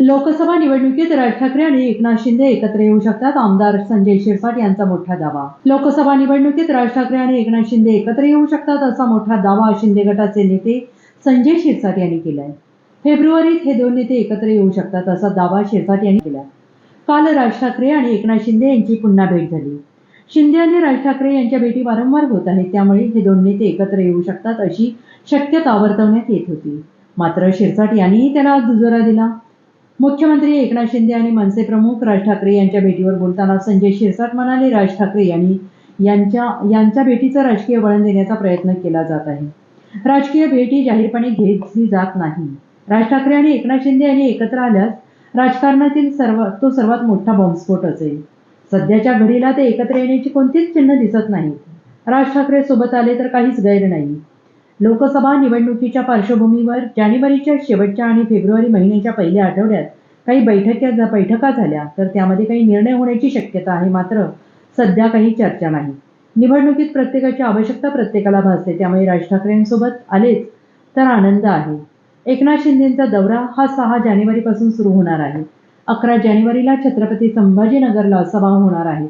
लोकसभा निवडणुकीत राज ठाकरे आणि एकनाथ शिंदे एकत्र येऊ शकतात. आमदार संजय शिरसाट यांचा मोठा दावा. लोकसभा निवडणुकीत राज ठाकरे आणि एकनाथ शिंदे एकत्र येऊ शकतात असा मोठा दावा शिंदे गटाचे नेते संजय शिरसाट यांनी केलाय. फेब्रुवारीत हे दोन नेते एकत्र येऊ शकतात असा दावा शिरसाट यांनी केला काल राज ठाकरे आणि एकनाथ शिंदे यांची पुन्हा भेट झाली. शिंदे आणि राज ठाकरे यांच्या भेटी वारंवार होत आहेत. त्यामुळे हे दोन नेते एकत्र येऊ शकतात अशी शक्यता वर्तवण्यात येत होती. मात्र शिरसाट यांनीही त्याला दुजोरा दिला. मुख्यमंत्री एकनाथ शिंदे आणि मनसे प्रमुख राज ठाकरे यांच्या भेटीवर बोलताना संजय शिरसाट म्हणाले राज ठाकरे यांनी यांच्या यांच्या भेटीचं राजकीय वळण देण्याचा प्रयत्न केला जात आहे. राजकीय भेटी जाहीरपणे घेतली जात नाही. राज ठाकरे आणि एकनाथ शिंदे यांनी एकत्र आल्यास राजकारणातील सर्व तो सर्वात मोठा बॉम्बस्फोट असेल. सध्याच्या घडीला ते एकत्र येण्याची कोणतीच चिन्ह दिसत नाहीत राज ठाकरे सोबत आले तर काहीच गैर नाही. लोकसभा निवडणुकीच्या पार्श्वभूमीवर जानेवारीच्या शेवटच्या आणि फेब्रुवारी महिन्याच्या पहिल्या आठवड्यात काही बैठक्या बैठका झाल्या तर त्यामध्ये काही निर्णय होण्याची शक्यता आहे मात्र सध्या काही चर्चा नाही. निवडणुकीत प्रत्येकाची आवश्यकता प्रत्येकाला भासते त्यामुळे राज ठाकरेंसोबत आलेच तर आनंद आहे. एकनाथ शिंदेचा दौरा हा सहा जानेवारीपासून सुरू होणार आहे. अकरा जानेवारीला छत्रपती संभाजीनगरला सभा होणार आहे.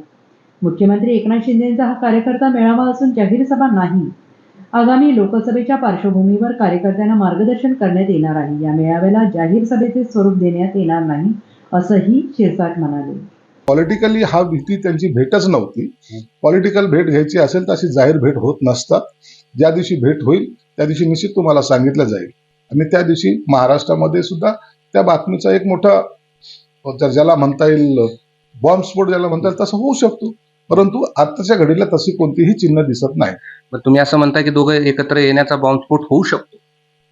मुख्यमंत्री एकनाथ शिंदेचा हा कार्यकर्ता मेळावा असून जाहीर सभा नाही. आगामी लोकसभेच्या पार्श्वभूमीवर कार्यकर्त्यांना मार्गदर्शन करण्यात येणार आहे. या मेळाव्याला जाहीर सभेचे स्वरूप देण्यात येणार नाही असंही शिरसाट म्हणाले. पॉलिटिकली हा भीती त्यांची भेटच नव्हती. पॉलिटिकल भेट घ्यायची असेल तर अशी जाहीर भेट होत नसतात. ज्या दिवशी भेट होईल त्या दिवशी निश्चित तुम्हाला सांगितलं जाईल. आणि त्या दिवशी महाराष्ट्रामध्ये सुद्धा त्या बातमीचा एक मोठा ज्याला म्हणता येईल बॉम्बस्फोट ज्याला म्हणता येईल तसं होऊ शकतो. परंतु आताच्या घडीला तशी कोणतीही चिन्ह दिसत नाही. तुम्ही असं म्हणता की दोघं एकत्र येण्याचा बॉम्बस्फोट होऊ शकतो.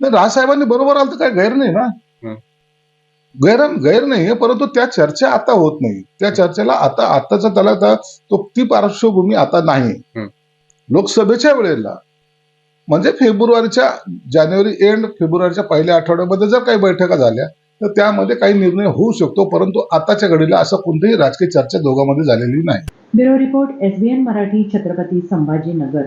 नाही राजसाहेबांनी बरोबर आलं तर काय गैर नाही ना. गैर गैर नाहीये परंतु त्या चर्चा आता होत नाही. त्या चर्चेला आता आताचा त्याला त्या- तो ती पार्श्वभूमी आता नाही. लोकसभेच्या वेळेला म्हणजे फेब्रुवारीच्या जानेवारी एंड फेब्रुवारीच्या पहिल्या आठवड्यामध्ये जर काही बैठका झाल्या तर त्यामध्ये काही निर्णय होऊ शकतो परंतु आताच्या घडीला असं कोणतीही राजकीय चर्चा दोघांमध्ये झालेली नाही. Bureau report SBN Marathi Chhatrapati Sambhajinagar.